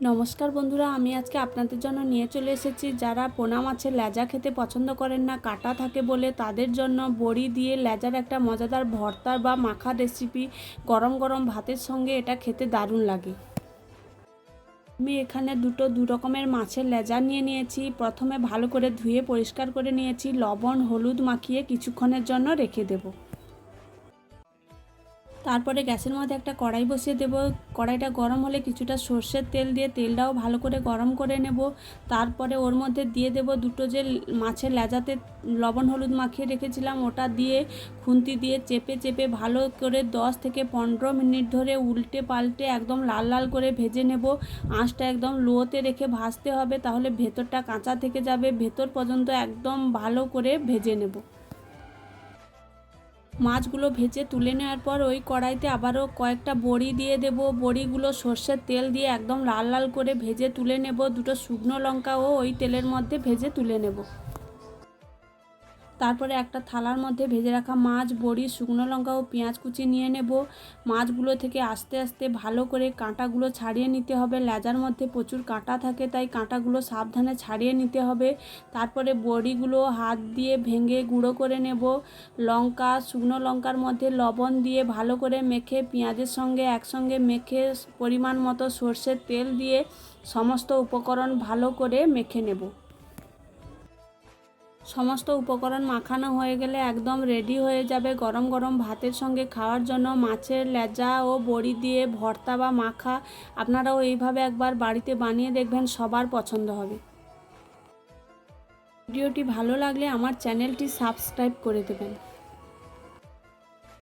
নমস্কার বন্ধুরা, আমি আজকে আপনাদের জন্য নিয়ে চলে এসেছি। যারা পোনা মাছের লেজা খেতে পছন্দ করেন না, কাটা থাকে বলে, তাদের জন্য বড়ি দিয়ে লেজার একটা মজাদার ভর্তার বা মাখা রেসিপি গরম গরম ভাতের সঙ্গে এটা খেতে দারুণ লাগে। আমি এখানে দুটো দু রকমের মাছের লেজা নিয়ে নিয়েছি। প্রথমে ভালো করে ধুয়ে পরিষ্কার করে নিয়েছি। লবণ, হলুদ মাখিয়ে কিছুক্ষণের জন্য রেখে দেবো। তারপরে গ্যাসের মধ্যে একটা কড়াই বসিয়ে দেব। কড়াইটা গরম হলে কিছুটা সর্ষের তেল দিয়ে তেলটাও ভালো করে গরম করে নেব। তারপরে ওর মধ্যে দিয়ে দেব দুটো যে মাছের লেজাতে লবণ হলুদ মাখিয়ে রেখেছিলাম, ওটা দিয়ে খুন্তি দিয়ে চেপে চেপে ভালো করে দশ থেকে পনেরো মিনিট ধরে উল্টে পাল্টে একদম লাল লাল করে ভেজে নেব। আঁচটা একদম লোতে রেখে ভাজতে হবে, তাহলে ভেতরটা কাঁচা থেকে যাবে। ভেতর পর্যন্ত একদম ভালো করে ভেজে নেব। মাছগুলো ভেজে তুলে নেওয়ার পর ওই কড়াইতে আবারও কয়েকটা বড়ি দিয়ে দেব। বড়িগুলো সর্ষের তেল দিয়ে একদম লাল লাল করে ভেজে তুলে নেব। দুটো শুকনো লঙ্কাও ওই তেলের মধ্যে ভেজে তুলে নেব। তারপরে একটা থালার মধ্যে ভেজে রাখা মাছ, বড়ি, শুকনো লঙ্কা ও পেঁয়াজ কুচি নিয়ে নেব। মাছগুলো থেকে আস্তে আস্তে ভালো করে কাঁটাগুলো ছাড়িয়ে নিতে হবে। লেজার মধ্যে প্রচুর কাঁটা থাকে, তাই কাঁটাগুলো সাবধানে ছাড়িয়ে নিতে হবে। তারপরে বড়িগুলো হাত দিয়ে ভেঙে গুঁড়ো করে নেব। লঙ্কা, শুকনো লঙ্কার মধ্যে লবণ দিয়ে ভালো করে মেখে পেঁয়াজের সঙ্গে একসঙ্গে মেখে পরিমাণ মতো সর্ষের তেল দিয়ে সমস্ত উপকরণ ভালো করে মেখে নেব। সমস্ত উপকরণ মাখানো হয়ে গেলে একদম রেডি হয়ে যাবে। গরম গরম ভাতের সঙ্গে খাওয়ার জন্য মাছের লেজা ও বড়ি দিয়ে ভর্তা বা মাখা আপনারাও এইভাবে একবার বাড়িতে বানিয়ে দেখবেন, সবার পছন্দ হবে। ভিডিওটি ভালো লাগলে আমার চ্যানেলটি সাবস্ক্রাইব করে দেবেন।